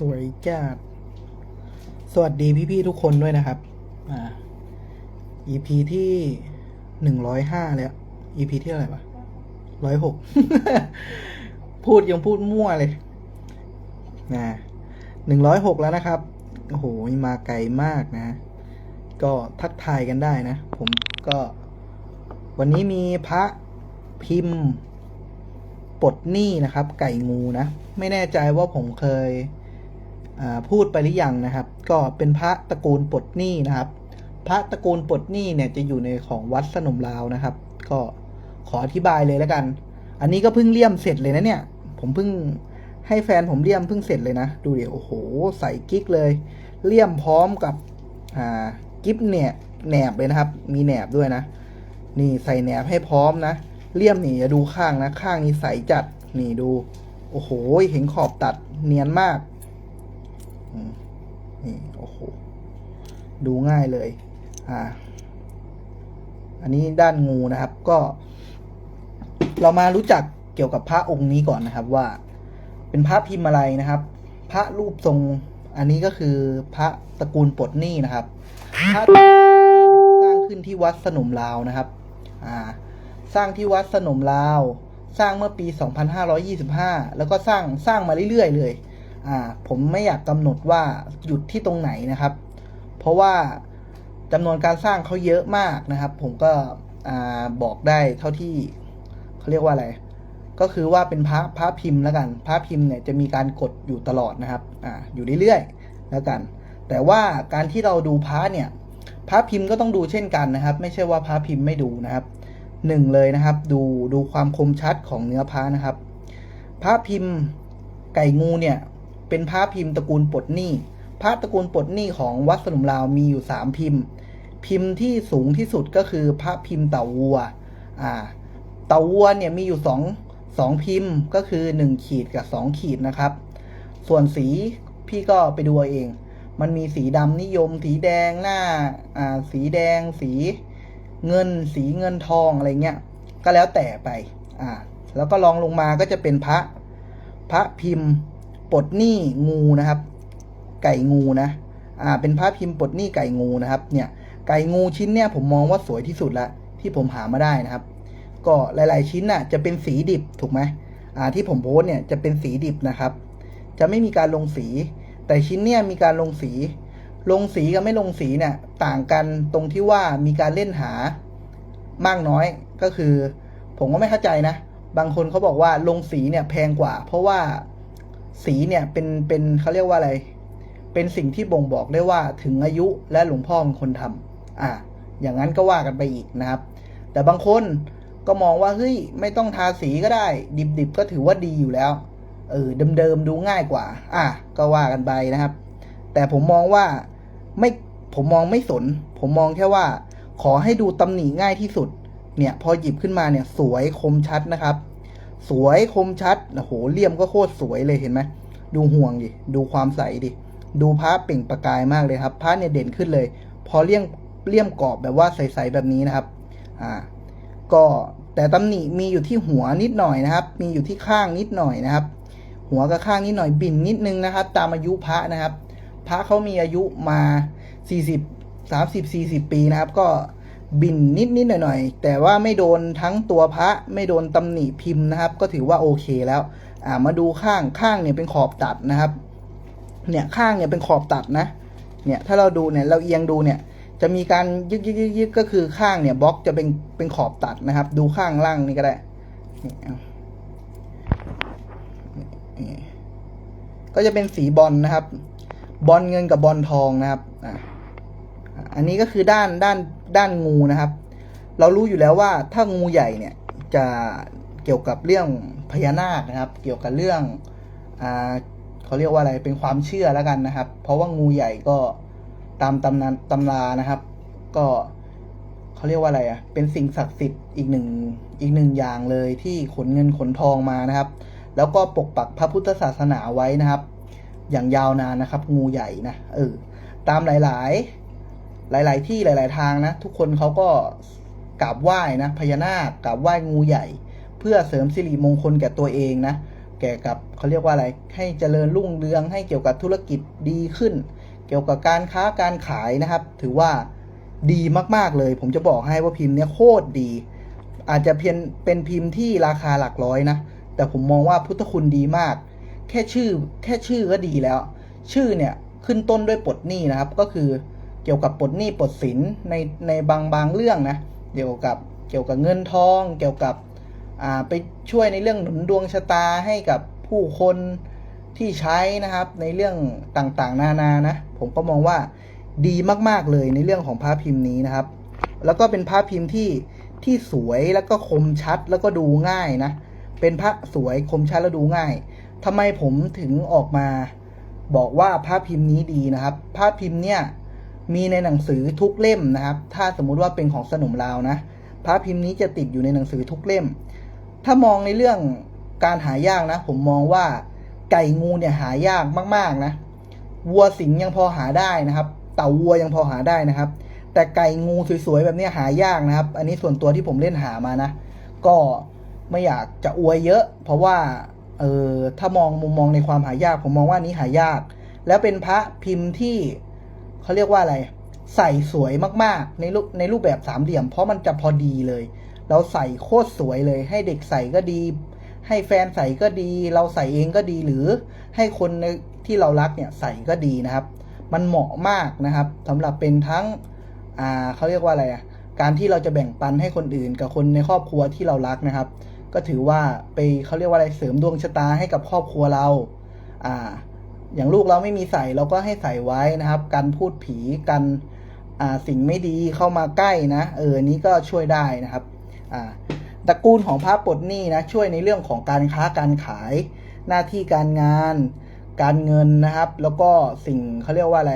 สวยจัดสวัสดีพี่ๆทุกคนด้วยนะครับ อ่า EP ที่หนึ่งร้อยห้าแล้ว EP ที่อะไรวะร้อยหกพูดยังพูดมั่วเลยนะหนึ่งร้อยหกแล้วนะครับ โอ้โห มาไกลมากนะ ก็ทักทายกันได้นะ ผมก็ วันนี้มีพระพิมพ์ปลดหนี้นะครับ ไก่งูนะ ไม่แน่ใจว่าผมเคย พูดไปหรือยังนะครับ ก็เป็นพระตระกูลปดหนี้นะครับ พระตระกูลปดหนี้เนี่ยจะอยู่ในของวัดสนมลาวนะครับ ก็ขออธิบายเลยแล้วกัน อันนี้ก็เพิ่งเลี่ยมเสร็จเลยนะเนี่ย ผมเพิ่งให้แฟนผมเลี่ยมเพิ่งเสร็จเลยนะ ดูเดี๋ยวโอ้โหใส่กิ๊กเลย เลี่ยมพร้อมกับอ่ากิ๊บเนี่ยแหนบเลยนะครับ มีแหนบด้วยนะ นี่ใส่แหนบให้พร้อมนะ เลี่ยมนี่อย่าดูข้างนะ ข้างนี้ใสจัด นี่ดู โอ้โห เห็นขอบตัดเนียนมาก นี่โอ้โห ดูง่ายเลย อ่า อันนี้ด้านงูนะครับ ก็ เรามารู้จักเกี่ยวกับพระองค์นี้ก่อนนะครับ ว่า เป็นพระพิมพ์อะไรนะครับ พระรูปทรง อันนี้ก็คือพระตระกูลปดนี้นะครับ พระนี้สร้างขึ้นที่วัดสนมลาวนะครับ อ่า สร้างที่วัดสนมลาว สร้างเมื่อปี 2525 แล้วก็สร้างสร้างมาเรื่อยๆเลย อ่าผมไม่อยากกำหนดว่าหยุดที่ตรงไหนนะครับ เพราะว่าจำนวนการสร้างเขาเยอะมากนะครับ ผมก็อ่าบอกได้เท่าที่เขาเรียกว่าอะไร ก็คือว่าเป็นพระพระพิมพ์แล้วกันพระพิมพ์เนี่ยจะมีการกดอยู่ตลอดนะครับอ่าอยู่เรื่อยๆแล้วกัน แต่ว่าการที่เราดูพระเนี่ยพระพิมพ์ก็ต้องดูเช่นกันนะครับ ไม่ใช่ว่าพระพิมพ์ไม่ดูนะครับหนึ่งเลยนะครับ ดูดูความคมชัดของเนื้อพระนะครับ พระพิมพ์ไก่งูเนี่ย เป็นพระพิมพ์ตระกูลปดหนี้พระตระกูลปดหนี้ของวัดสนุมลาวมีอยู่สามพิมพ์ พิมพ์ที่สูงที่สุดก็คือพระพิมพ์เต่าวัวอ่าเต่าวัวเนี่ยมีอยู่สองสองพิมพ์ก็คือหนึ่งขีดกับสองขีดนะครับ ส่วนสีพี่ก็ไปดูเอาเองมันมีสีดำนิยม สีแดงหน้าอ่าสีแดง สีเงิน สีเงินทองอะไรเงี้ยก็แล้วแต่ไปอ่าแล้วก็ลองลงมาก็จะเป็นพระ พระพิมพ์ ปลดหนี้งูนะครับ ไก่งูนะ อ่า เป็นพระพิมพ์ปลดหนี้ไก่งูนะครับ เนี่ย ไก่งูชิ้นเนี่ยผมมองว่าสวยที่สุดละที่ผมหามาได้นะครับ ก็หลาย ๆ ชิ้นน่ะจะเป็นสีดิบถูกไหมอ่า ที่ผมโพสเนี่ยจะเป็นสีดิบนะครับ จะไม่มีการลงสี แต่ชิ้นเนี่ยมีการลงสี ลงสีกับไม่ลงสีเนี่ยต่างกันตรงที่ว่ามีการเล่นหามากน้อยก็คือ ผมก็ไม่เข้าใจนะ บางคนเขาบอกว่าลงสีเนี่ยแพงกว่า เพราะว่า สีเนี่ยเป็นเป็นเขาเรียกว่าอะไร เป็นสิ่งที่บ่งบอกได้ว่าถึงอายุและหลวงพ่อเป็นคนทำอ่าอย่างนั้นก็ว่ากันไปอีกนะครับ แต่บางคนก็มองว่าเฮ้ยไม่ต้องทาสีก็ได้ ดิบๆก็ถือว่าดีอยู่แล้วเออเดิมๆดูง่ายกว่า อะก็ว่ากันไปนะครับ แต่ผมมองว่าไม่ผมมองไม่สน ผมมองแค่ว่า ขอให้ดูตำหนิง่ายที่สุด เนี่ย พอหยิบขึ้นมาเนี่ย สวยคมชัดนะครับ สวยคมชัดโอ้โหเลี่ยมก็โคตรสวยเลยเห็นไหมดูห่วงดิดูความใสดิดูพระเปล่งประกายมากเลยครับพระเนี่ยเด่นขึ้นเลย พอเลี่ยมเลี่ยมกรอบแบบว่าใสๆแบบนี้นะครับอ่าก็แต่ตำหนิมีอยู่ที่หัวนิดหน่อยนะครับ มีอยู่ที่ข้างนิดหน่อยนะครับ หัวกับข้างนิดหน่อยบินนิดนึงนะครับ ตามอายุพระนะครับ พระเขามีอายุมา 40 30 40 ปีนะครับ ก็ บินนิดนิดหน่อยหน่อยแต่ว่าไม่โดนทั้งตัวพระไม่โดนตำหนิพิมพ์นะครับ ก็ถือว่าโอเคแล้วอ่ามาดูข้างข้างเนี่ยเป็นขอบตัดนะครับ เนี่ยข้างเนี่ยเป็นขอบตัดนะ เนี่ยถ้าเราดูเนี่ยเราเอียงดูเนี่ย จะมีการยึกยึกยึกยึกก็คือข้างเนี่ยบล็อกจะเป็นเป็นขอบตัดนะครับ ดูข้างล่างนี่ก็ได้ก็จะเป็นสีบอลนะครับ บอลเงินกับบอลทองนะครับอะอันนี้ก็คือด้านด้าน ด้านงูนะครับ เรารู้อยู่แล้วว่าถ้างูใหญ่เนี่ยจะเกี่ยวกับเรื่องพญานาคนะครับ เกี่ยวกับเรื่องอ่าเขาเรียกว่าอะไรเป็นความเชื่อแล้วกันนะครับ เพราะว่างูใหญ่ก็ตามตำนานตำรานะครับ ก็เขาเรียกว่าอะไรอะเป็นสิ่งศักดิ์สิทธิ์อีกหนึ่งอีกหนึ่งอย่างเลยที่ขนเงินขนทองมานะครับ แล้วก็ปกปักพระพุทธศาสนาไว้นะครับ อย่างยาวนานนะครับ งูใหญ่นะเออตามหลาย ๆ หลาย ๆ ที่หลาย ๆ ทางนะ ทุกคนเขาก็กราบไหว้นะพญานาคกราบไหว้งูใหญ่ เพื่อเสริมสิริมงคลแก่ตัวเองนะแก่กับเขาเรียกว่าอะไร ให้เจริญรุ่งเรืองให้เกี่ยวกับธุรกิจดีขึ้น เกี่ยวกับการค้าการขายนะครับ ถือว่าดีมาก ๆ เลย ผมจะบอกให้ว่าพิมพ์เนี้ยโคตรดี อาจจะเพียงเป็นพิมพ์ที่ราคาหลักร้อยนะ แต่ผมมองว่าพุทธคุณดีมาก แค่ชื่อแค่ชื่อก็ดีแล้ว ชื่อเนี่ยขึ้นต้นด้วยปดหนี้นะครับ ก็คือ เกี่ยวกับปลดหนี้ปลดสินในในบางบางเรื่องนะเกี่ยวกับเกี่ยวกับเงินทอง เกี่ยวกับอ่าไปช่วยในเรื่องหนุนดวงชะตาให้กับผู้คนที่ใช้นะครับในเรื่องต่างๆ นานานะ ผมก็มองว่าดีมากๆเลยในเรื่องของพระพิมพ์นี้นะครับ แล้วก็เป็นพระพิมพ์ที่ที่สวยแล้วก็คมชัดแล้วก็ดูง่ายนะ เป็นพระสวยคมชัดแล้วดูง่ายทำไมผมถึงออกมาบอกว่าพระพิมพ์นี้ดีนะครับ พระพิมพ์เนี่ย มีในหนังสือทุกเล่มนะครับ ถ้าสมมุติว่าเป็นของสนมลาวนะ พระพิมพ์นี้จะติดอยู่ในหนังสือทุกเล่ม ถ้ามองในเรื่องการหายากนะ ผมมองว่าไก่งูเนี่ยหายากมากๆนะ วัวสิงยังพอหาได้นะครับ เต่าวัวยังพอหาได้นะครับ แต่ไก่งูสวยๆแบบนี้หายากนะครับ อันนี้ส่วนตัวที่ผมเล่นหามานะ ก็ไม่อยากจะอวยเยอะ เพราะว่าเออถ้ามองมุมมองในความหายาก ผมมองว่านี้หายาก แล้วเป็นพระพิมพ์ที่ เขาเรียกว่าอะไร ใส่สวยมากๆ ในรูปในรูปแบบสามเหลี่ยม เพราะมันจะพอดีเลย เราใส่โคตรสวยเลย ให้เด็กใส่ก็ดี ให้แฟนใส่ก็ดี เราใส่เองก็ดีหรือให้คนที่เรารักเนี่ยใส่ก็ดีนะครับ มันเหมาะมากนะครับสำหรับเป็นทั้งอ่าเขาเรียกว่าอะไรอะการที่เราจะแบ่งปันให้คนอื่น กับคนในครอบครัวที่เรารักนะครับ ก็ถือว่าไปเขาเรียกว่าอะไรเสริมดวงชะตาให้กับครอบครัวเรา อ่า อย่างลูกเราไม่มีใส่เราก็ให้ใส่ไว้นะครับกันพูดผีกันสิ่งไม่ดีเข้ามาใกล้นะ เออนี้ก็ช่วยได้นะครับอ่าตระกูลของพระปลดหนี้นะช่วยในเรื่องของการค้าการขายหน้าที่การงาน การเงินนะครับ แล้วก็สิ่งเขาเรียกว่าอะไร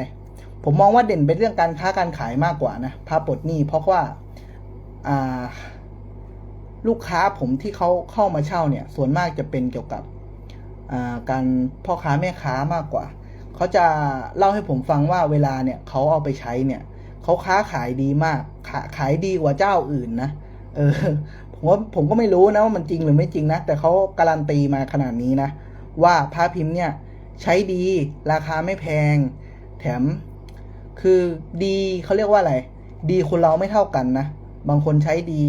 ผมมองว่าเด่นเป็นเรื่องการค้าการขายมากกว่านะพระปลดหนี้เพราะว่าลูกค้าผมที่เขาเข้ามาเช่าเนี่ย ส่วนมากจะเป็นเกี่ยวกับ การพ่อค้าแม่ค้ามากกว่า เขาจะเล่าให้ผมฟังว่าเวลาเนี่ยเขาเอาไปใช้เนี่ยเขาค้าขายดีมากขาขายดีกว่าเจ้าอื่นนะเออผมว่าผมก็ไม่รู้นะว่ามันจริงหรือไม่จริงนะ แต่เขาการันตีมาขนาดนี้นะ ว่าพระพิมพ์เนี่ยใช้ดีราคาไม่แพง แถมคือดีเขาเรียกว่าอะไร ดีคนเราไม่เท่ากันนะ บางคนใช้ดี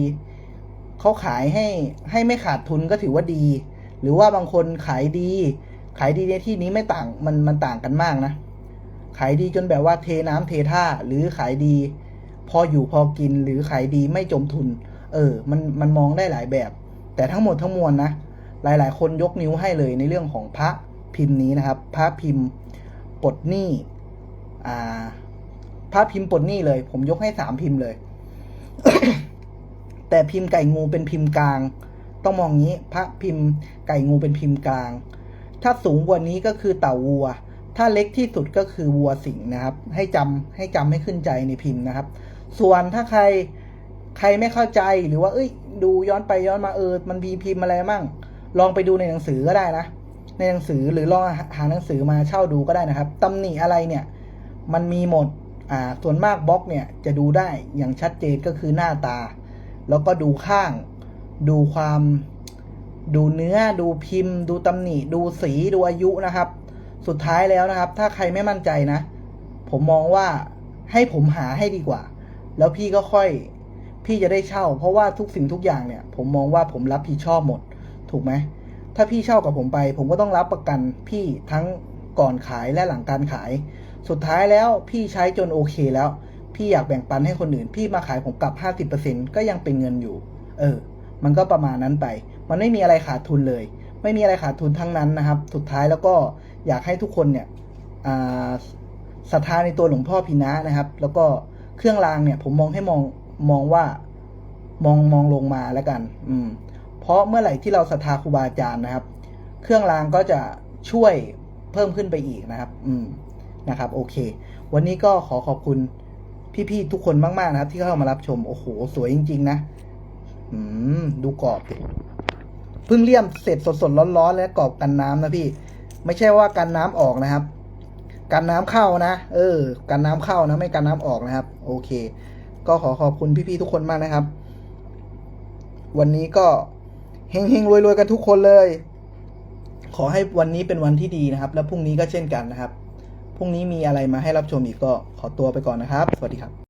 เขาขายให้ให้ไม่ขาดทุนก็ถือว่าดี หรือว่าบางคนขายดี ขายดีในที่นี้ไม่ต่างมันมันต่างกันมากนะ ขายดีจนแบบว่าเทน้ำเทท่าหรือขายดี พออยู่พอกินหรือขายดีไม่จมทุน เออ มันมันมองได้หลายแบบ แต่ทั้งหมดทั้งมวลนะ หลาย ๆ คนยกนิ้วให้เลยในเรื่องของพระพิมพ์นี้นะครับ พระพิมพ์ปลดหนี้อ่าพระพิมพ์ปลดหนี้เลย ผมยกให้สามพิมพ์เลย แต่พิมพ์ไก่งูเป็นพิมพ์กลาง ต้องมองงี้พระพิมพ์ไก่งูเป็นพิมพ์กลาง ถ้าสูงกว่านี้ก็คือเต่าวัว ถ้าเล็กที่สุดก็คือวัวสิงนะครับ ให้จำให้จำให้ขึ้นใจในพิมพ์นะครับ ส่วนถ้าใครใครไม่เข้าใจหรือว่า เอ้ย ดูย้อนไปย้อนมาเออมันมีพิมพ์อะไรมั่ง ลองไปดูในหนังสือก็ได้นะในหนังสือหรือลองหาหนังสือมาเช่าดูก็ได้นะครับตำหนิอะไรเนี่ย มันมีหมดอ่าส่วนมากบล็อกเนี่ยจะดูได้อย่างชัดเจนก็คือหน้าตา แล้วก็ดูข้าง ดูความดูเนื้อดูพิมพ์ ดูตำหนิ ดูสีดูอายุนะครับ สุดท้ายแล้วนะครับ ถ้าใครไม่มั่นใจนะ ผมมองว่าให้ผมหาให้ดีกว่า แล้วพี่ก็ค่อยพี่จะได้เช่า เพราะว่าทุกสิ่งทุกอย่างเนี่ย ผมมองว่าผมรับผิดชอบหมด ถูกไหมถ้าพี่เช่ากับผมไป ผมก็ต้องรับประกันพี่ทั้งก่อนขายและหลังการขาย สุดท้ายแล้วพี่ใช้จนโอเคแล้ว พี่อยากแบ่งปันให้คนอื่น พี่มาขายผมกลับ 50%ก็ยังเป็นเงินอยู่ เออ มันก็ประมาณนั้นไป มันไม่มีอะไรขาดทุนเลย ไม่มีอะไรขาดทุนทั้งนั้นนะครับ สุดท้ายแล้วก็อยากให้ทุกคนเนี่ยศรัทธาในตัวหลวงพ่อพินะนะครับ แล้วก็เครื่องรางเนี่ย ผมมองให้มองมองว่ามองมองลงมาแล้วกัน อืม เพราะเมื่อไหร่ที่เราศรัทธาครูบาอาจารย์นะครับ เครื่องรางก็จะช่วยเพิ่มขึ้นไปอีกนะครับ อืม นะครับ โอเค วันนี้ก็ขอขอบคุณพี่ๆทุกคนมากๆนะครับ ที่เข้ามารับชม โอ้โห สวยจริง ๆ นะ อืม ดูกรอบดิเพิ่งเลี่ยมเสร็จสดๆร้อนๆและกรอบกันน้ำนะพี่ ไม่ใช่ว่ากันน้ำออกนะครับ กันน้ำเข้านะ เออ กันน้ำเข้านะ ไม่กันน้ำออกนะครับ โอเค ก็ขอขอบคุณพี่ๆทุกคนมากนะครับ วันนี้ก็เฮงๆรวยๆกันทุกคนเลย ขอให้วันนี้เป็นวันที่ดีนะครับ แล้วพรุ่งนี้ก็เช่นกันนะครับพรุ่งนี้มีอะไรมาให้รับชมอีกก็ขอตัวไปก่อนนะครับ สวัสดีครับ